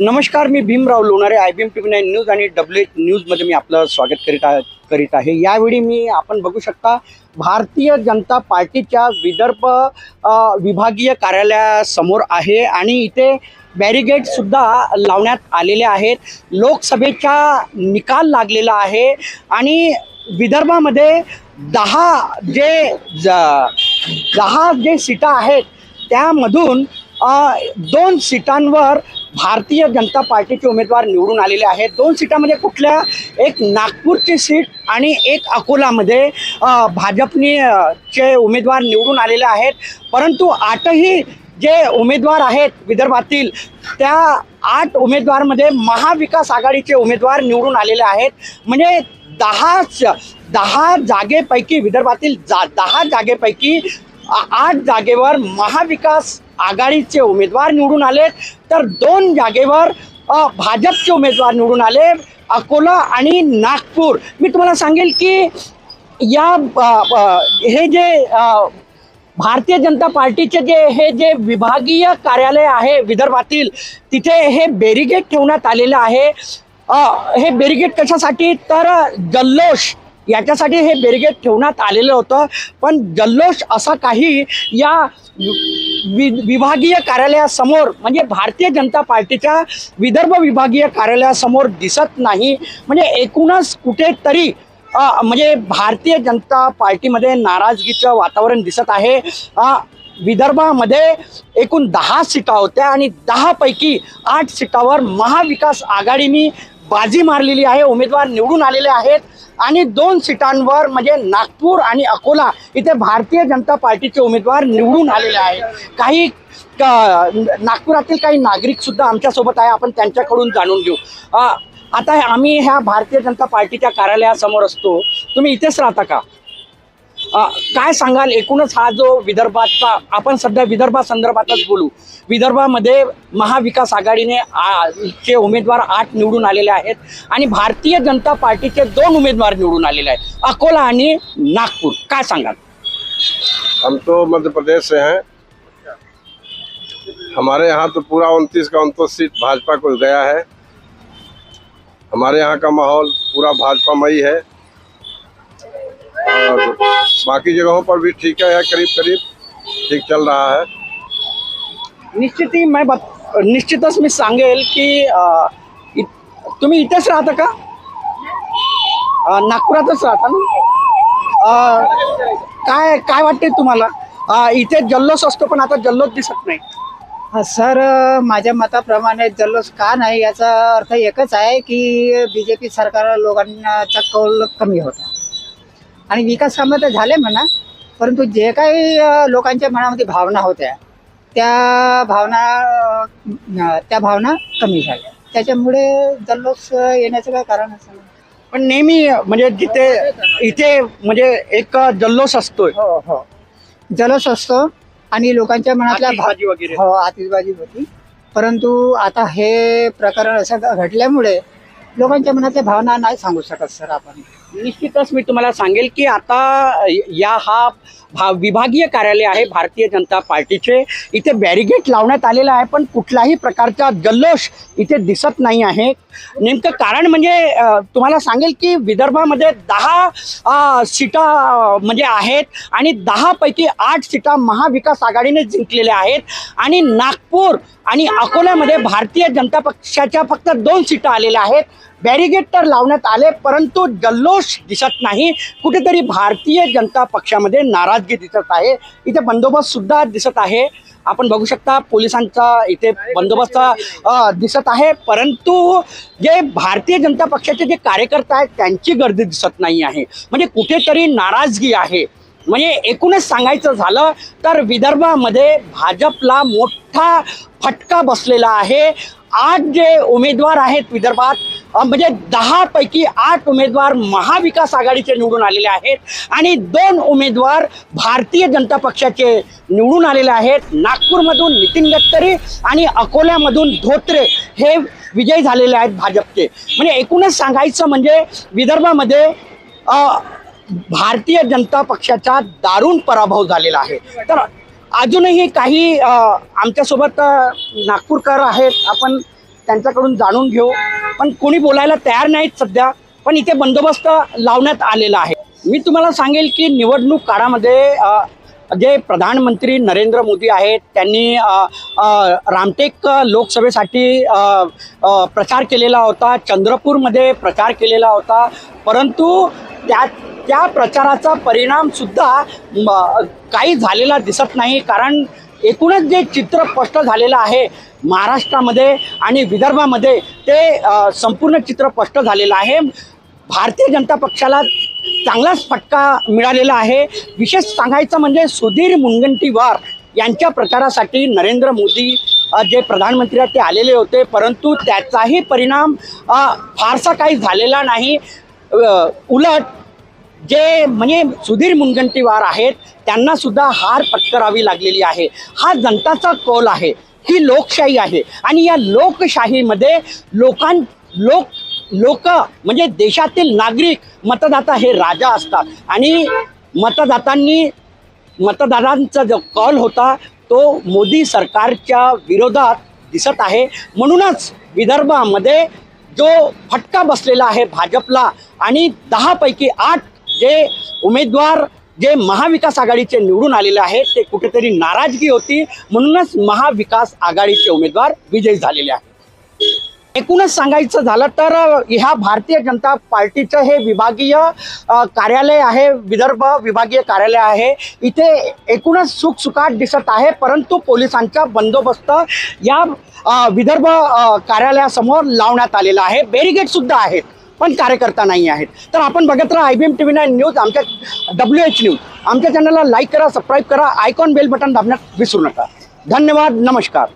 नमस्कार मी Bhimrao Lonare I B M T V nine news आणि W H न्यूजमध्ये मी आपलं स्वागत करीत आहे करीत आहे. यावेळी मी आपण बघू शकता भारतीय जनता पार्टीच्या विदर्भ विभागीय कार्यालयासमोर आहे आणि इथे बॅरिगेडसुद्धा लावण्यात आलेले आहेत. लोकसभेचा निकाल लागलेला आहे आणि विदर्भामध्ये दहा जे ज- दहा जे सीटा आहेत त्यामधून दोन सीटांवर भारतीय जनता पार्टीचे उमेदवार निवडून आलेले आहेत. दोन सीटामध्ये कुठल्या? एक नागपूरची सीट आणि एक अकोलामध्ये भाजपने चे उमेदवार निवडून आलेले आहेत. परंतु आठही जे उमेदवार आहेत विदर्भातील त्या आठ उमेदवारमध्ये महाविकास आघाडीचे उमेदवार निवडून आलेले आहेत. म्हणजे दहा दहा जागेपैकी विदर्भातील जा दहा जागेपैकी आठ जागेवर महाविकास आघाडीचे उमेदवार निवडून आले तर दोन जागेवर भाजपचे उमेदवार निवडून आले अकोला आणि नागपूर. मी तुम्हाला सांगेल की या हे जे भारतीय जनता पार्टीचे जे हे जे विभागीय कार्यालय आहे विदर्भातील तिथे हे बेरिगेट ठेवण्यात आलेलं आहे. हे बेरिगेट कशासाठी? तर जल्लोष याच्यासाठी हे बॅरिगेड ठेवण्यात आलेलं होतं. पण जल्लोष असा काही या वि विभागीय कार्यालयासमोर म्हणजे भारतीय जनता पार्टीच्या विदर्भ विभागीय कार्यालयासमोर दिसत नाही. म्हणजे एकूणच कुठेतरी म्हणजे भारतीय जनता पार्टीमध्ये नाराजगीचं वातावरण दिसत आहे. विदर्भामध्ये एकूण दहा सीटा होत्या आणि दहापैकी आठ सीटावर महाविकास आघाडीने बाजी मारलेली आहे उमेदवार निवडून आलेले आहेत. आणि दोन सीटांवर म्हणजे नागपूर आणि अकोला इथे भारतीय जनता पार्टीचे उमेदवार निवडून आलेले आहेत. काही का, नागपुरातील काही नागरिकसुद्धा आमच्यासोबत आहे आपण त्यांच्याकडून जाणून घेऊ. आता आम्ही ह्या भारतीय जनता पार्टीच्या कार्यालयासमोर असतो. तुम्ही इथेच राहता का? काय सांगाल? एकूणच हा जो विदर्भाचा आपण सध्या विदर्भा संदर्भातच बोलू. विदर्भामध्ये महाविकास आघाडीने चे उमेदवार आठ निवडून आलेले आहेत आणि भारतीय जनता पार्टीचे दोन उमेदवार निवडून आलेले आहेत. अकोला आणि नागपूर. काय सांगाल? हम तो मध्य प्रदेश से हैं। हमारे यहाँ तो पूरा उनतीस का उनतीस सीट भाजपा को गया है। हमारे यहाँ का माहौल पूरा भाजपामयी है। और बाकी जगहों पर भी ठीक है करीब करीब ठीक चल रहा है। निश्चित ही मैं बत निश्चितच मी सांगेल की अ, तुम्ही इथेच राहता का? अ, नागपुरातच राहता ना? अ, काय काय वाटते तुम्हाला? अ, इथे जल्लोष असतो पण आता जल्लोष दिसत नाही. हा, सर माझ्या मताप्रमाणे जल्लोष का नाही याचा अर्थ एकच आहे की बी जे पी सरकार लोकांचा कौल कमी होता. आणि विकास कामं तर झाले म्हणा परंतु जे काही लोकांच्या मनामध्ये भावना होत्या त्या भावना त्या भावना कमी झाल्या. त्याच्यामुळे जल्लोष येण्याचं काय कारण असं. पण नेहमी म्हणजे जिथे इथे म्हणजे एक जल्लोष असतोय. हो हो. जल्लोष असतो आणि लोकांच्या मनातल्या भा- आतिषबाजी वगैरे. हो आतिषबाजी होती. परंतु आता हे प्रकरण असं घडल्यामुळे लोकांच्या मनातल्या भावना नाही सांगू शकत सर आपण. निश्चितच मी तुम्हाला सांगेल की आता या हा भा विभागीय कार्यालय आहे भारतीय जनता पार्टीचे. इथे बॅरिगेट लावण्यात आलेला आहे पण कुठल्याही प्रकारचा जल्लोष इथे दिसत नाही आहे. नेमकं कारण म्हणजे तुम्हाला सांगेल की विदर्भामध्ये दहा सीटा म्हणजे आहेत आणि दहापैकी आठ सीटा महाविकास आघाडीने जिंकलेल्या आहेत. आणि नागपूर आणि अकोल्यामध्ये भारतीय जनता पक्षाच्या फक्त दोन सीटा आलेल्या आहेत. बॅरिगेट तर लावण्यात आले परंतु जल्लोष दिसत नाही. कुठेतरी भारतीय जनता पक्षामध्ये नाराजगी दिसत आहे. इथे बंदोबस्त सुद्धा दिसत आहे. आपण बघू शकता पोलिसांचा इथे बंदोबस्त दिसत आहे. परंतु जे भारतीय जनता पक्षाचे जे कार्यकर्ते आहेत त्यांची गर्दी दिसत नाही आहे. म्हणजे कुठेतरी नाराजगी आहे. म्हणजे एकूणच सांगायचं झालं तर विदर्भामध्ये भाजपला मोठा फटका बसलेला आहे. आज जे उमेदवार आहेत विदर्भात म्हणजे दहा पैकी आठ उमेदवार महाविकास आघाडीचे निवडून आलेले आहेत आणि दोन उमेदवार भारतीय जनता पक्षाचे निवडून आलेले आहेत. नागपूरमधून नितीन गडकरी आणि अकोल्यामधून धोत्रे हे विजयी झालेले आहेत भाजपचे. म्हणजे एकूणच सांगायचं म्हणजे विदर्भामध्ये भारतीय जनता पक्षाचा दारुण पराभव झालेला आहे. तर अजूनही काही आमच्यासोबत नागपूरकर आहेत. आपण त्यांच्याकडून जाणून घेऊ. पण कोणी बोलायला तयार नाहीत सध्या. पण इथे बंदोबस्त लावण्यात आलेला आहे. मी तुम्हाला सांगेल की निवडणूक काळामध्ये जे प्रधानमंत्री नरेंद्र मोदी आहेत त्यांनी रामटेक लोकसभेसाठी प्रचार केलेला होता. चंद्रपूरमध्ये प्रचार केलेला होता. परंतु त्या त्या प्रचाराचा परिणामसुद्धा काही झालेला दिसत नाही. कारण एकूणच जे चित्र स्पष्ट झालेलं आहे महाराष्ट्रामध्ये आणि विदर्भामध्ये ते संपूर्ण चित्र स्पष्ट झालेलं आहे. भारतीय जनता पक्षाला चांगलाच फटका मिळालेला आहे. विशेष सांगायचं म्हणजे सुधीर मुनगंटीवार यांच्या प्रचारासाठी नरेंद्र मोदी जे प्रधानमंत्री आहेत ते आलेले होते. परंतु त्याचाही परिणाम फारसा काही झालेला नाही. उलट जे म्हणजे सुधीर मुनगंटीवार आहेत त्यांना सुद्धा हार पत्करावी लागलेली आहे. हा जनताचा कौल आहे. ही लोकशाही आहे. आणि या लोकशाहीमध्ये लोकां लोक लोक म्हणजे देशातील नागरिक मतदाता हे राजा असतात. आणि मतदातांनी मतदारांचा जो कॉल होता तो मोदी सरकारच्या विरोधात दिसत आहे. म्हणूनच विदर्भामध्ये जो फटका बसलेला आहे भाजपला आणि दहापैकी आठ जे उमेदवार जे महाविकास आघाडीचे निवडून आलेले आहेत ते कुठेतरी नाराजगी होती. म्हणूनच महाविकास आघाडीचे उमेदवार विजयी झालेले आहेत. एकूणच सांगायचं झालं तर ह्या भारतीय जनता पार्टीचं हे विभागीय कार्यालय आहे विदर्भ विभागीय कार्यालय आहे. इथे एकूणच सुखसुखाट दिसत आहे परंतु पोलिसांचा बंदोबस्त या विदर्भ कार्यालयासमोर लावण्यात आलेला आहे. बेरिगेटसुद्धा आहेत. पण कार्यकर्ता नाही आहेत. तर आपण बघत राहा I B M T V nine news आमच्या डब्ल्यू एच न्यूज आमच्या चॅनलला लाईक करा सबस्क्राईब करा आयकॉन बेल बटन दाबण्यात विसरू नका. धन्यवाद नमस्कार.